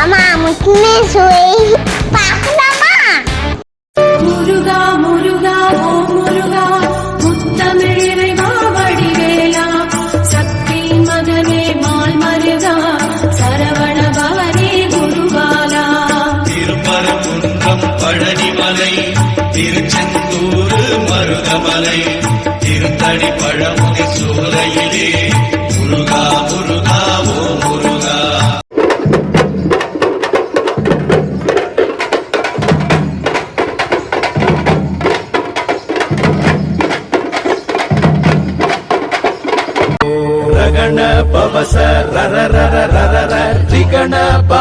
அம்மா முத்துமே சுவை. பார்க்கலாமா? முருகா முருகா ஓ முருகா முத்தமிழிறைவா வடிவேலா சக்தி மகனே மால் மருகா சரவண பவனே குருபாலா. திருப்பரங்குன்றம் பழனிமலை திருச்செந்தூர் மருதமலை திருத்தணி பழமுதி சோலையிலே.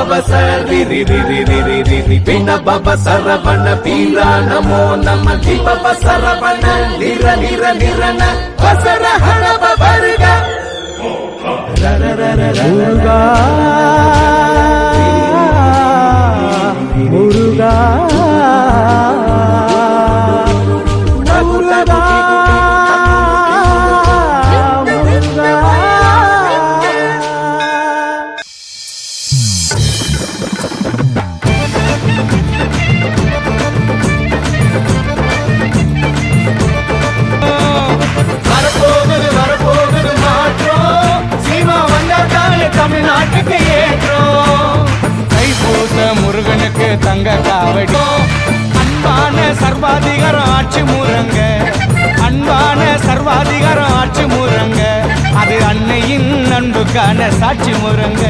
ரிகண பவச ரிரி ரிரி ரிரி ரிரி பின பவ சரவண பீரா நமோ நம திபவ சரவண நிர நிர நிரன வசர ஹணப வருக ரர ரர முருகா முருகா வரப்போகுது அன்புக்கான சாட்சி முருங்க.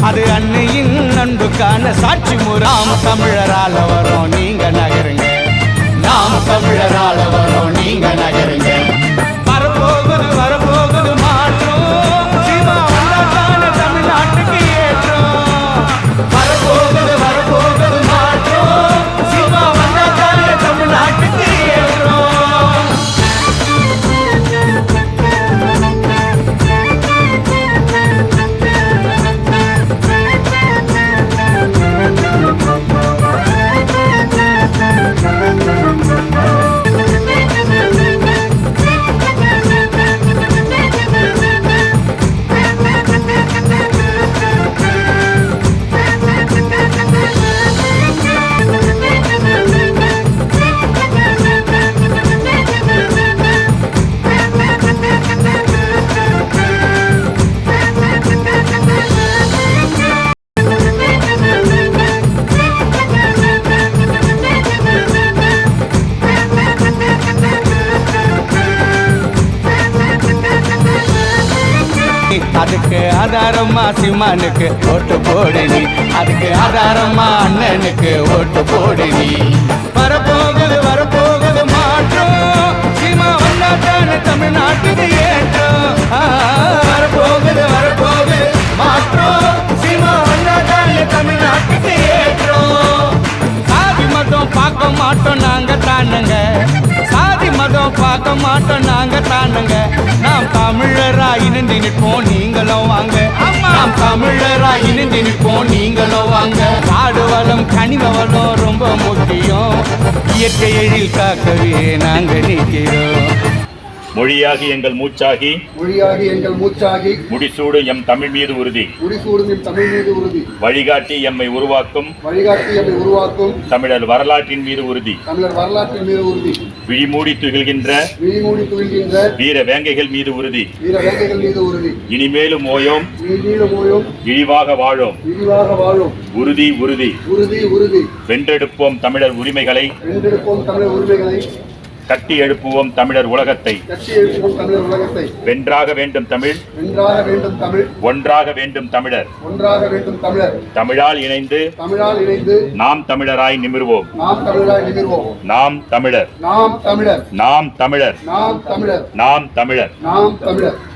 அது அன்னையின் அன்புக்கான சாட்சி முறாம் தமிழரால வரோம் நீங்க நகருங்க. நாம் தமிழரால வரோம் நீங்க நகருங்க. ஆதாரமா சிம்மானுக்கு ஓட்டு போடு நீ. அதுக்கு ஆதாரமா அண்ணனுக்கு ஓட்டு போடு நீ. வரப்போகுது வரப்போகுது மாற்றம். சீமா வந்தாத்தானே தமிழ்நாட்டுக்கு ஏற்றம். வரப்போகுது வரப்போகுது மாற்றம். சீமா வந்தாத்தானே தமிழ்நாட்டுக்கு ஏற்றம். சாதி மதம் பார்க்க மாட்டோம் நாங்க தானுங்க. சாதி மதம் பார்க்க மாட்டோம் நாங்க தானுங்க. நாம் தமிழரா இணைந்து நிற்போம் நாம் இணைந்து நிற்போம் நீங்களும் வாங்க. காடு வளம் கனிம வளம் ரொம்ப முக்கியம். இயற்கை எழில் காக்கவே நாங்கள் நிற்கிறோம். மொழியாகி எங்கள் மூச்சாகி மொழியாகி எங்கள் மூச்சாகி முடிசூடு எம் தமிழ் மீது உறுதி. முடிசூடும் என் தமிழ் மீது உறுதி. வழிகாட்டி எம்மை உருவாக்கும் வழிகாட்டி எம்மை உருவாக்கும் தமிழர் வரலாற்றின் மீது உறுதி. தமிழர் வரலாற்றின் மீது உறுதி. விழிமூடி துகில்கின்ற விழிமூடி துயில்கின்ற வீர வேங்கைகள் மீது உறுதி. வீர வேங்கைகள் மீது உறுதி. இனிமேலும் ஓயோம் நீல மொழியும் இழிவாக வாழோம். விரிவாக வாழும். உறுதி உறுதி. உறுதி உறுதி. வென்றெடுப்போம் தமிழர் உரிமைகளை. வென்றெடுப்போம் தமிழர் உரிமைகளை. கட்டி எழுப்புவோம் தமிழர் உலகத்தை. கட்சி எழுப்புவோம் தமிழர் உலகத்தை. வென்றாக வேண்டும் தமிழ். வென்றாக வேண்டும் தமிழ். ஒன்றாக வேண்டும் தமிழர். ஒன்றாக வேண்டும் தமிழர். தமிழால் இணைந்து தமிழால் இணைந்து நாம் தமிழராய் நிமிர்வோம். நாம் தமிழராய் நிமிர்வோம். நாம் தமிழர். நாம் தமிழர். நாம் தமிழர். நாம் தமிழர். நாம் தமிழர். நாம் தமிழர்.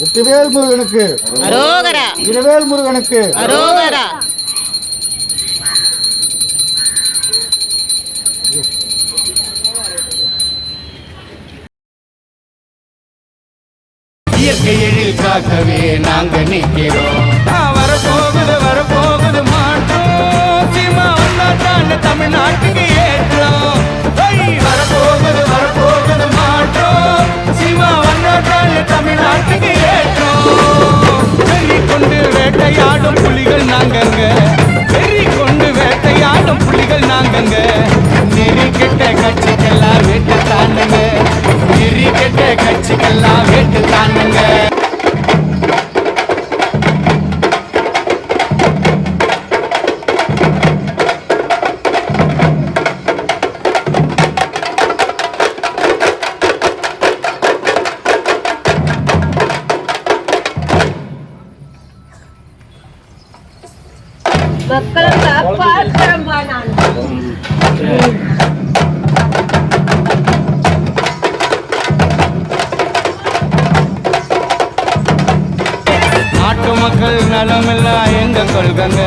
வெற்றிவேல் முருகனுக்கு அரோகரா. இரவேல் முருகனுக்கு அரோகரா. இயற்கை எழில் காக்கவே நாங்க நிக்கிறோம் எல்லாம் வேட்டு தானுங்க. மக்களும் காப்பாற்றம்மா நான் நாட்டு மக்கள் நலமெல்லாம் எங்க கொள்கங்க?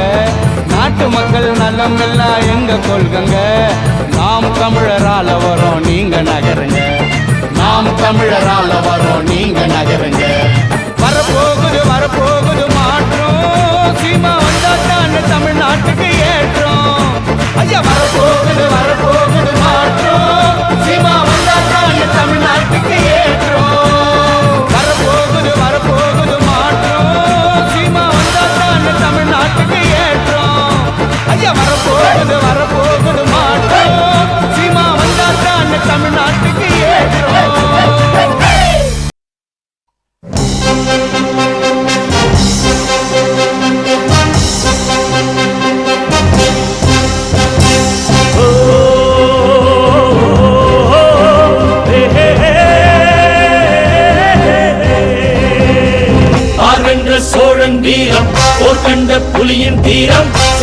நாட்டு மக்கள் நலமெல்லாம் எங்க கொள்கங்க? நாம் தமிழரால வரோம் நீங்க நகருங்க. நாம் தமிழரால வரோம் நீங்க நகருங்க. வரப்போகுது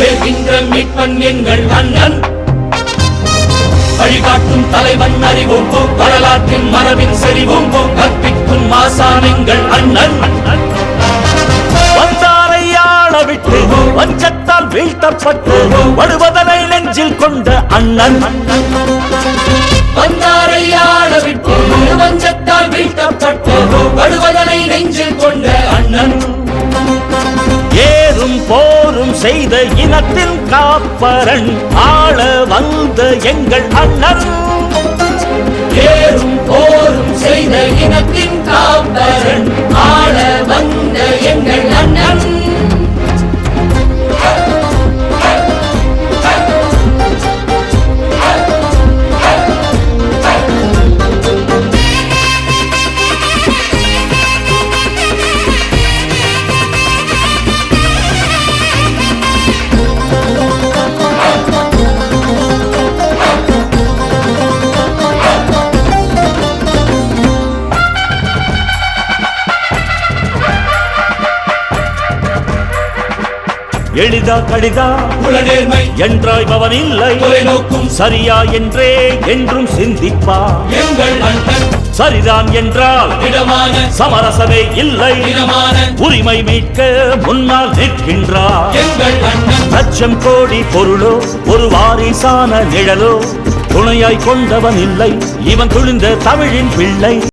சேர்கின்ற மீட்பன் எங்கள் அண்ணன் வழிகாட்டும் தலைவன் அறிவும் வரலாற்றின் மரபின் செறிவும் கற்பிக்கும் மாசான் எங்கள் அண்ணன். வந்தாரை விட்டு வஞ்சத்தால் வீழ்த்தப்பட்டு வருவதனை நெஞ்சில் கொண்ட அண்ணன். வந்தாரையாள விட்டு வஞ்சத்தால் வீழ்த்தப்பட்டு வருவதனை நெஞ்சில் கொண்ட அண்ணன். போரும் செய்த இனத்தின் காப்பரன் ஆள வந்த எங்கள் அண்ணன். எளிதா கடிதா? உலநேர்மை என்றாய்பவன் இல்லை தொலைநோக்கும். சரியா என்றே என்றும் சிந்திப்பா. எங்கள் அண்ணன் சரிதான் என்றால் திடமான. சமரசமே இல்லை. உரிமை மீட்க முன்னால் நிற்கின்றார் லட்சம் கோடி பொருளோ ஒரு வாரிசான நிழலோ துணையாய் கொண்டவன் இல்லை. இவன் துணிந்த தமிழின் பிள்ளை.